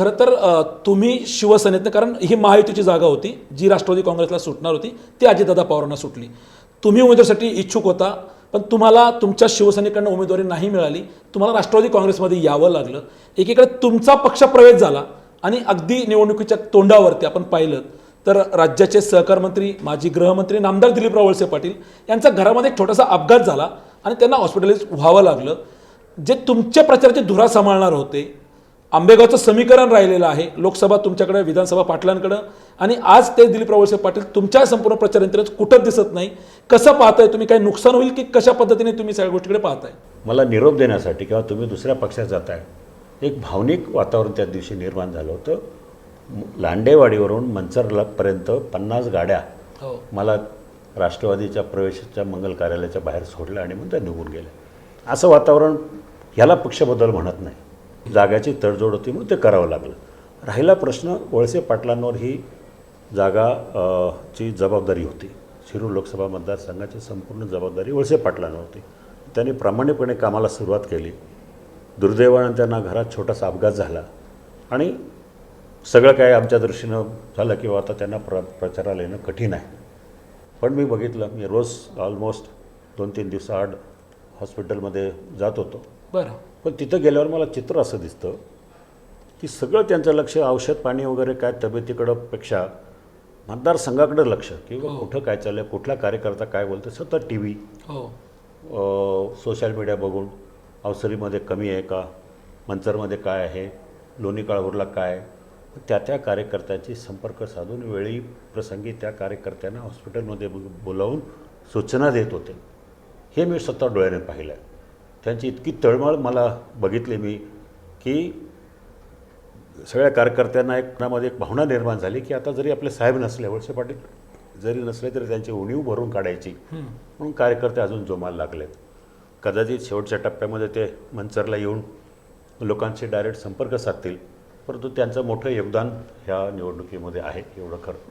खरं तर तुम्ही शिवसेनेतनं कारण ही महायुतीची जागा होती जी राष्ट्रवादी काँग्रेसला सुटणार होती ती अजितदादा पवारांना सुटली. तुम्ही उमेदवारीसाठी इच्छुक होता पण तुम्हाला तुमच्या शिवसेनेकडनं उमेदवारी नाही मिळाली तुम्हाला राष्ट्रवादी काँग्रेसमध्ये यावं लागलं. एकीकडे तुमचा पक्ष प्रवेश झाला आणि अगदी निवडणुकीच्या तोंडावरती आपण पाहिलं तर राज्याचे सहकार मंत्री माजी गृहमंत्री नामदार दिलीपराव वळसे पाटील यांचा घरामध्ये एक छोटासा अपघात झाला आणि त्यांना हॉस्पिटलाइज व्हावं लागलं. जे तुमच्या प्रचाराची धुरा सांभाळणार होते आंबेगावचं समीकरण राहिलेलं आहे. लोकसभा तुमच्याकडे विधानसभा पाटलांकडं. आणि आज ते दिलीप वळसे पाटील तुमच्या संपूर्ण प्रचार यंत्रणेत कुठंच दिसत नाही कसं पाहताय तुम्ही काही नुकसान होईल की कशा पद्धतीने तुम्ही सगळ्या गोष्टीकडे पाहताय? मला निरोप देण्यासाठी किंवा तुम्ही दुसऱ्या पक्षात जाताय एक भावनिक वातावरण त्या दिवशी निर्माण झालं होतं. लांडेवाडीवरून मंचरपर्यंत पन्नास गाड्या हो. मला राष्ट्रवादीच्या प्रवेशाच्या मंगल कार्यालयाच्या बाहेर सोडल्या आणि मग त्या निघून गेल्या. असं वातावरण ह्याला पक्षबदल म्हणत नाही. जागाची तडजोड होती म्हणून ते करावं लागलं. राहिला प्रश्न वळसे पाटलांवर ही जागा ची जबाबदारी होती. शिरूर लोकसभा मतदारसंघाची संपूर्ण जबाबदारी वळसे पाटलांवर होती. त्यांनी प्रामाणिकपणे कामाला सुरुवात केली. दुर्दैवानं त्यांना घरात छोटासा अपघात झाला. आणि सगळं काय आमच्या दृष्टीनं झालं किंवा आता त्यांना प्र प्रचाराला येणं कठीण आहे. पण मी बघितलं मी रोज ऑलमोस्ट दोन तीन दिवसाआड हॉस्पिटलमध्ये जात होतो. बरं. पण तिथं गेल्यावर मला चित्र असं दिसतं की सगळं त्यांचं लक्ष औषध पाणी वगैरे काय तब्येतीकडं पेक्षा मतदारसंघाकडं लक्ष किंवा कुठं काय चाललं आहे कुठला कार्यकर्ता काय बोलतो सतत टी व्ही हो. सोशल मीडिया बघून अवसरीमध्ये कमी आहे का मंचरमध्ये काय आहे लोणी काळभोरला काय? त्या त्या कार्यकर्त्याची संपर्क साधून वेळी प्रसंगी त्या कार्यकर्त्यांना हॉस्पिटलमध्ये बोलावून सूचना देत होते. हे मी स्वतः डोळ्याने पाहिलं आहे त्यांची इतकी तळमळ मला बघितली मी की सगळ्या कार्यकर्त्यांना एक मनामध्ये एक भावना निर्माण झाली की आता जरी आपले साहेब नसले वळसे पाटील जरी नसले तरी त्यांची उणीव भरून काढायची. म्हणून कार्यकर्ते अजून जोमाला लागलेत. कदाचित शेवटच्या टप्प्यामध्ये ते मंचरला येऊन लोकांशी डायरेक्ट संपर्क साधतील परंतु त्यांचं मोठं योगदान ह्या निवडणुकीमध्ये आहे एवढं खरं.